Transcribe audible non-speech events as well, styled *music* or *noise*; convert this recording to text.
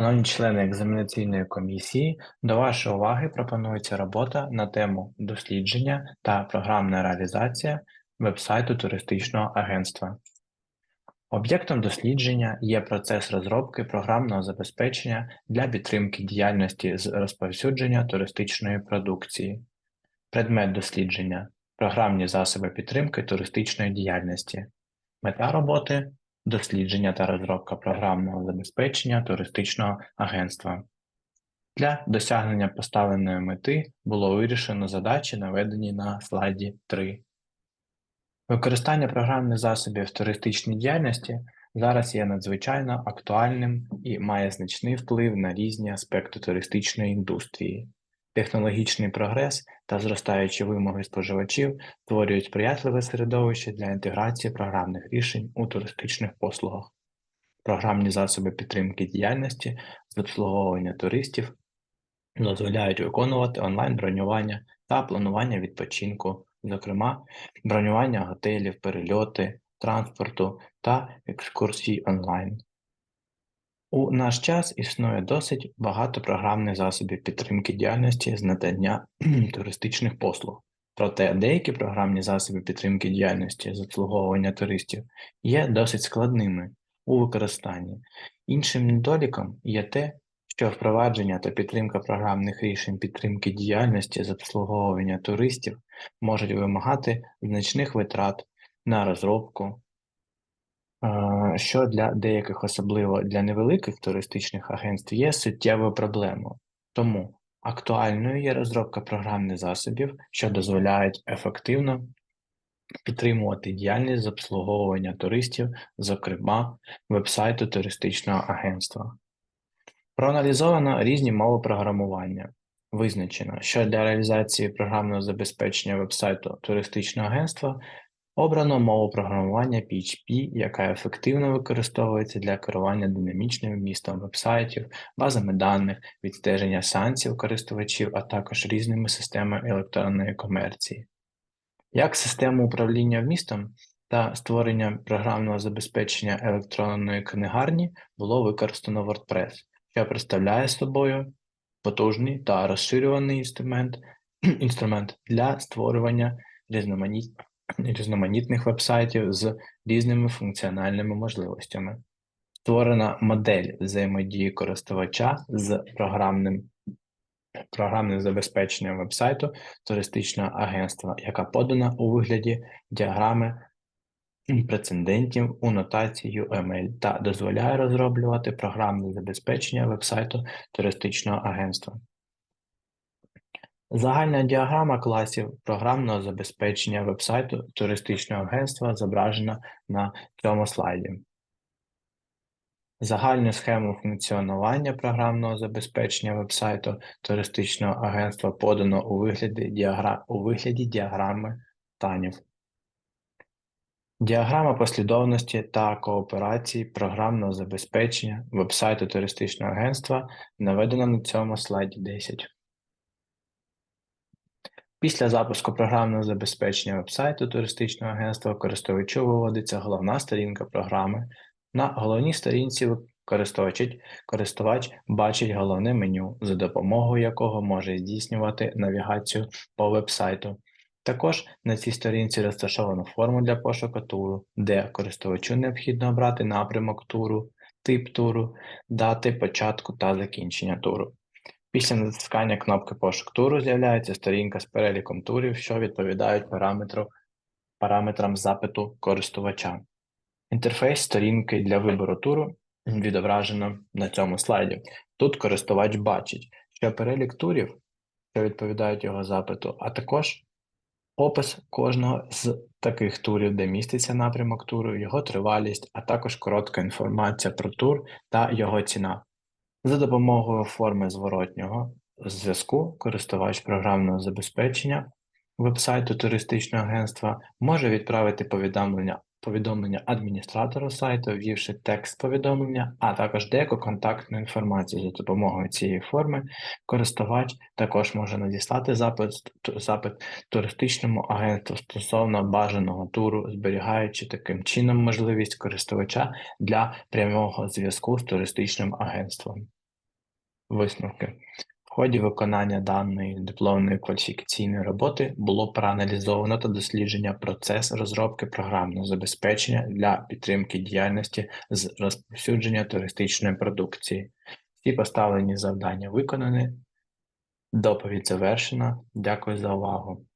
Шановні члени екзаменаційної комісії, до вашої уваги пропонується робота на тему дослідження та програмна реалізація вебсайту туристичного агентства. Об'єктом дослідження є процес розробки програмного забезпечення для підтримки діяльності з розповсюдження туристичної продукції. Предмет дослідження програмні засоби підтримки туристичної діяльності. Мета роботи дослідження та розробка програмного забезпечення туристичного агентства. Для досягнення поставленої мети було вирішено задачі, наведені на слайді 3. Використання програмних засобів в туристичній діяльності зараз є надзвичайно актуальним і має значний вплив на різні аспекти туристичної індустрії. Технологічний прогрес та зростаючі вимоги споживачів створюють сприятливе середовище для інтеграції програмних рішень у туристичних послугах. Програмні засоби підтримки діяльності з обслуговування туристів дозволяють виконувати онлайн-бронювання та планування відпочинку, зокрема, бронювання готелів, перельоти, транспорту та екскурсій онлайн. У наш час існує досить багато програмних засобів підтримки діяльності з надання *clears throat* туристичних послуг. Проте деякі програмні засоби підтримки діяльності з обслуговування туристів є досить складними у використанні. Іншим недоліком є те, що впровадження та підтримка програмних рішень підтримки діяльності з обслуговування туристів можуть вимагати значних витрат на розробку, що для деяких, особливо для невеликих туристичних агентств, є суттєвою проблемою. Тому актуальною є розробка програмних засобів, що дозволяють ефективно підтримувати діяльність з обслуговування туристів, зокрема вебсайту туристичного агентства. Проаналізовано різні мови програмування. Визначено, що для реалізації програмного забезпечення вебсайту туристичного агентства Обрано мову програмування PHP, яка ефективно використовується для керування динамічним вмістом вебсайтів, базами даних, відстеження санкцій користувачів, а також різними системами електронної комерції. Як систему управління вмістом та створення програмного забезпечення електронної книгарні було використано WordPress, що представляє собою потужний та розширюваний інструмент інструмент для створювання різноманітних різноманітних вебсайтів з різними функціональними можливостями. Створена модель взаємодії користувача з програмним програмним забезпеченням вебсайту туристичного агентства, яка подана у вигляді діаграми прецедентів у нотації UML та дозволяє розроблювати програмне забезпечення вебсайту туристичного агентства. Загальна діаграма класів програмного забезпечення вебсайту туристичного агентства зображена на цьому слайді. Загальну схему функціонування програмного забезпечення вебсайту туристичного агентства подано у вигляді, діагра... у вигляді діаграми танів. Діаграма послідовності та кооперації програмного забезпечення вебсайту туристичного агентства наведена на цьому слайді 10. Після запуску програмного забезпечення вебсайту туристичного агентства користувачу виводиться головна сторінка програми. На головній сторінці користувач, бачить головне меню, за допомогою якого може здійснювати навігацію по вебсайту. Також на цій сторінці розташовано форму для пошуку туру, де користувачу необхідно обрати напрямок туру, тип туру, дати початку та закінчення туру. Після натискання кнопки пошук туру з'являється сторінка з переліком турів, що відповідають параметру, параметрам запиту користувача. Інтерфейс сторінки для вибору туру відображено на цьому слайді. Тут користувач бачить, що перелік турів, що відповідають його запиту, а також опис кожного з таких турів, де міститься напрямок туру, його тривалість, а також коротка інформація про тур та його ціна. За допомогою форми зворотнього зв'язку користувач програмного забезпечення вебсайту туристичного агентства може відправити повідомлення повідомлення адміністратору сайту, ввівши текст повідомлення, а також деяку контактну інформацію за допомогою цієї форми. Користувач також може надіслати запит запит туристичному агентству стосовно бажаного туру, зберігаючи таким чином можливість користувача для прямого зв'язку з туристичним агентством. Висновки. В ході виконання даної дипломної кваліфікаційної роботи було проаналізовано та дослідження процес розробки програмного забезпечення для підтримки діяльності з розповсюдження туристичної продукції. Всі поставлені завдання виконані. Доповідь завершена. Дякую за увагу.